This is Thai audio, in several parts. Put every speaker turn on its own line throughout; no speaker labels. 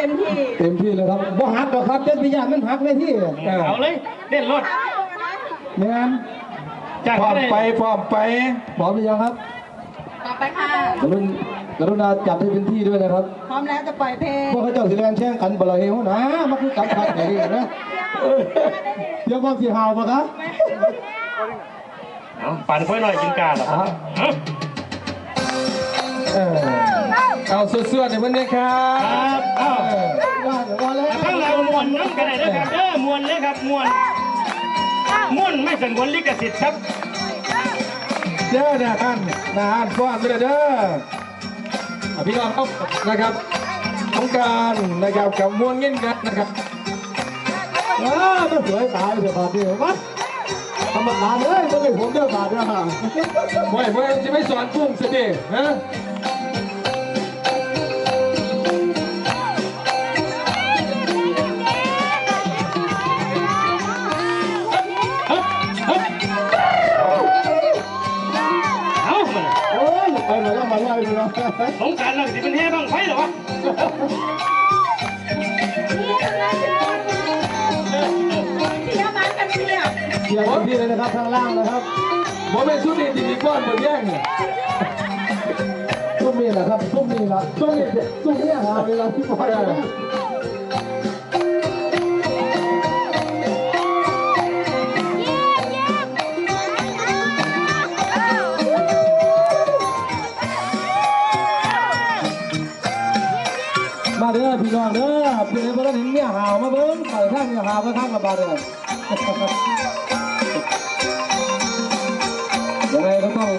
เต็มที่
เต็มที่เลยครับบ่หักหรอกครับเจ้าพิยามันหักเลยที่เออ
เอาเลยเล่นรถ
แม่น
จาก
พร้อม
ได้
ไปพร้อมไปพร้อมหรือยังครับ
ต่อไปค่ะ
กรุณกรุณาจัดให้เป็นที่ด้วยนะครับ
พร้อมแล้วจะปล่อยเพลง
พวกเขาเจ้าสิแลนแช่งกันบ่ละเฮวนะมันคือกันขัดไหนนะเออเดี๋ยวความสิหาวบ่ครับ
เอาปั่นค่อยหน่อยกินกาเหรอครับ เอา
เออเอาเสื้อๆในวันนี้ครับ
ครับเอา
เออว่าเดี๋ยวว่าแล้ว
ข้างหลังมวนน้ำกันได้ด้วยครับเด้อมวนเลยครับมวนมวนไม่สงวนลิขสิทธิ์ครับ
เด้อเนี่ยท่านนะฮะฟ้อนด้วยเด้ออะพี่น้องครับนะครับต้องการนะครับกับมวลเงินกันนะครับว้ามันสวยตายเดี๋ยวบาดเดียววัดธรรมดาเลยไม่เป็นผมเด้อบาดเดียวค่ะไม่ไม่จะไม่สอนกุ้งสิดิฮะ
เชี
ยร์เชียร์
เต็มที่เลยนะครับข้างล่างนะครับโมเมนชุดนี้ที่มีก้อนบนแย่งเนี่ยตุ้มนี่แหละครับตุ้มนี่ละตุ้มนี่ตุ้มนี่หาเวลาที่ปล่อยนะมาเด้อพี่น้องเด้อเพื่อนบ่ได้เห็นเมียหาวมาเบิ่งไปทางเมียหาวมาทางกับบาดเด้อ ยังไงก็ต้อง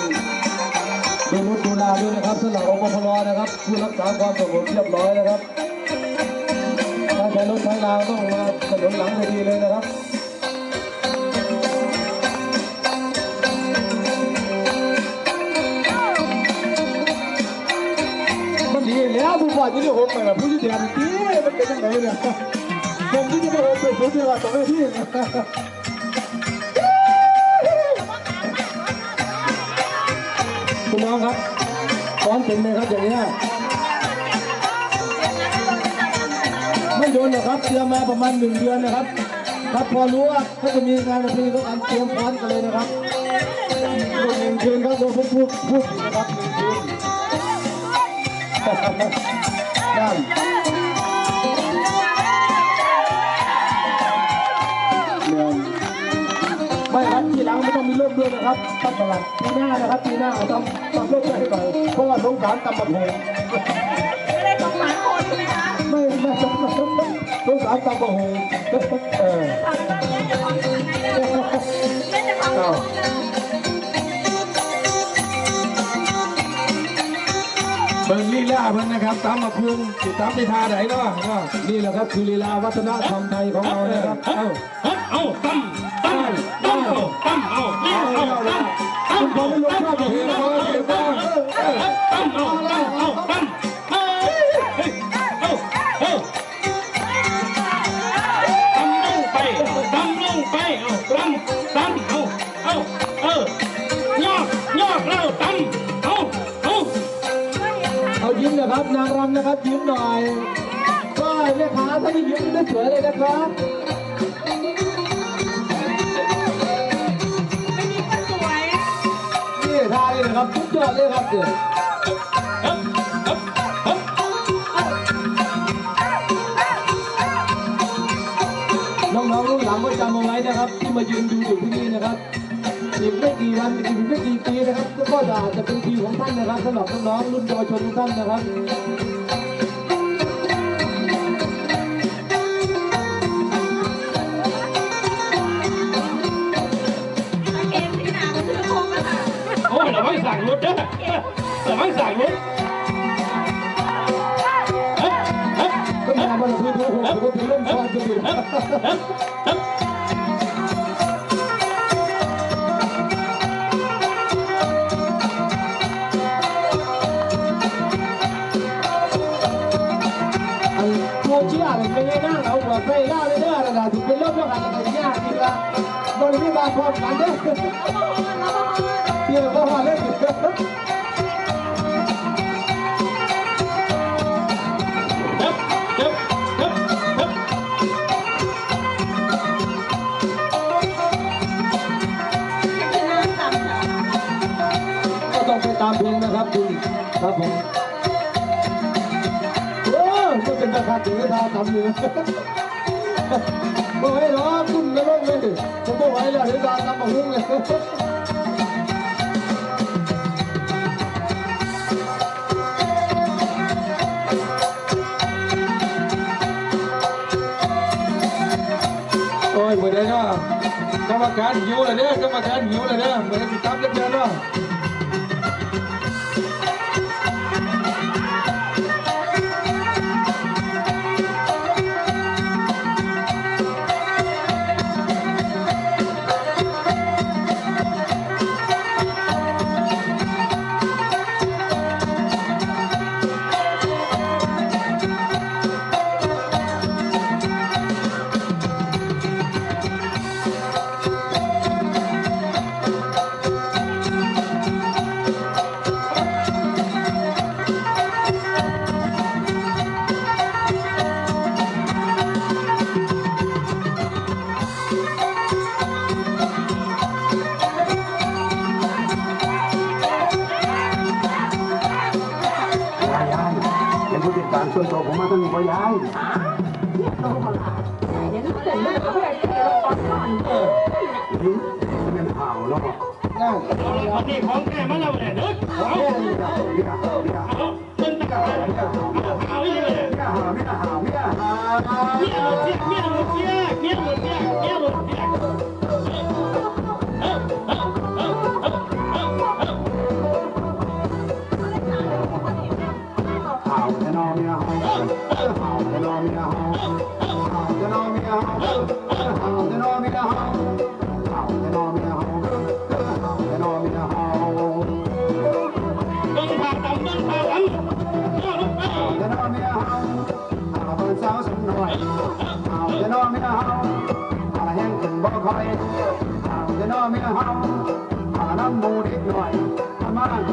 ดูมุดดูแลด้วยนะครับสำหรับอปพลนะครับผู้รักษาความสงบเรียบร้อยนะครับถ้าใช้รถใช้ราต้องมาถนนหลังให้ดีเลยนะครับมันดีแล้วผู้ว่าจะได้ผมไปแบบผู้ที่เดียนดีมันเป็นยังไงเนี่ย ได้ผมไปผมที่ว่าตรงนี้คุณน้องครับฟ้อนถึงเลยครับอย่างนี้ไม่โดนหรอกครับเตรียมมาประมาณหนึ่งเดือนนะครับ ครับพอรู้ว่าเขาจะมีงานประเพณีก็อันเตรียมฟ้อนกันเลยนะครับหนึ่งคืนครับเราพูดพูดพูดนะครับหนึ่งคืนนั่น ไม่ครับทีหลังไม่ต้องมีร่มด้วยนะครับท่านประหลัดปีหน้านะครับปีหน้าเอาต้องต้องร่มด้วยให้หน่อยเพราะว่าสงสารตำบักหง
ไม่ได้สงสารคนใช่ไหมคะ
ไม่ไม่สงสารสงสารตำบักหงเออ
ไม่จะฟัง
เอาเบิ่ง ลีลาเพิ่นนะครับตามมาคุงติดตามในทาไหนเนาะเนาะนี่แหละครับคือลีลาวัฒนธรรมไทยของเรานะครับเอ้า
เอาเอาตั้มตั้มตั้มเอาตั้มเอาตั้มเอาตั้ม
คุณพอไม่รู้ชอบเพลงเขาเพลงบ้างเออ
ตั้มเอาตั้มเอาตั้ม
นะครับนางรำนะครับยิ้มหน่อยก็แม่ค้าถ้าไม่ยิ้มไม่สวยเลยนะครับ
ไม่มีคนสวย
นี่ทายเลยนะครับทุกยอดเลยครับเดี๋ยวน้องๆรุ่นหลังก็จำเอาไว้นะครับ ที่มายืนดูอยู่ที่นี่นะครับ อีกไม่กี่วันอีกไม่กี่ปีนะครับก็อาจจะเป็นปีของท่านนะครับสำหรับน้องๆรุ่นเยาวชนทุกท่านนะครับา
กคนกัน
เด้อเดี๋ยว
ก็มาเล่นก็ต้องไปตามเพลงนะครับ
คุณ
ครับผมโอ้ก็เป็นราคาถือทาทำเนื้อ บ่ให้ล้อตุ้นแล้วลงเลยผมบ่ไหวแล้วเห็นดานน้ำมาหุ้งเลยโอ้ยบ่ได้เนาะกรรมการหิวแล้วเด้อกรรมการหิวแล้วเด้อเหมือน
สิตับ
เล็ก
ๆเนาะ
บ่ยายลงเขาหลาเดี๋ยวเดี๋ยวเดี๋ยเขา
ไปเดี๋
ยวลง
ก่อนก่อนเออนี่เป็นเผาแล้วบอกนี่ของแกมาแล้วแหละเด้อของแกนี่ค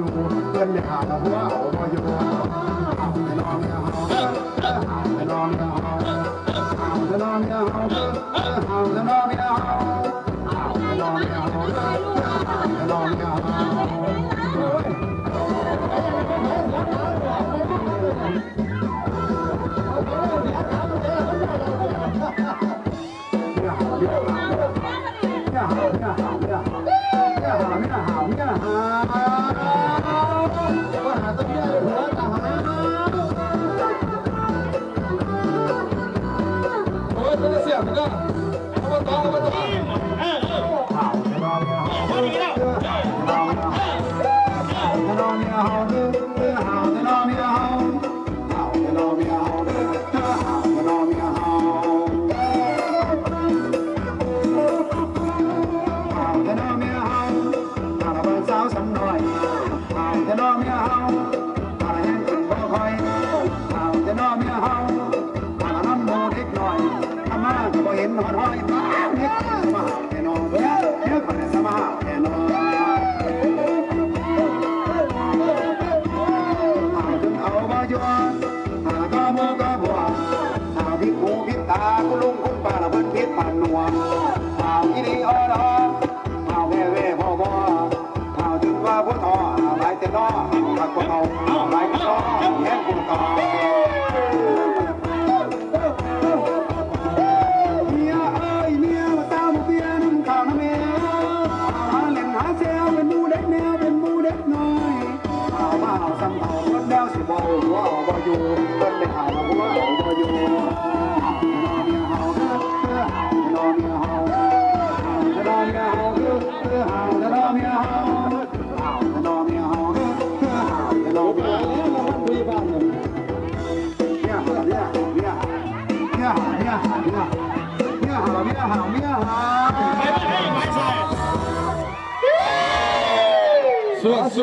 อยู่เพื่อนไม่ขาดหัวเอามาอยู่เอาไปนอนกันเอาไปลองกันเอาเอาไป
ล
องกันเอาเอาไปลองกันเอาเอาไปลองกันเอาเอาไปลอนกันเอา Bye. ส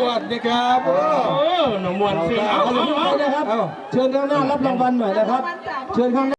วัสดีครับโอ้
หนุ่มมวนเสียงเอาเอาเเชิ
ญข้างหน้ารับรางวัลหน่อยนะครับ เชิญข้าง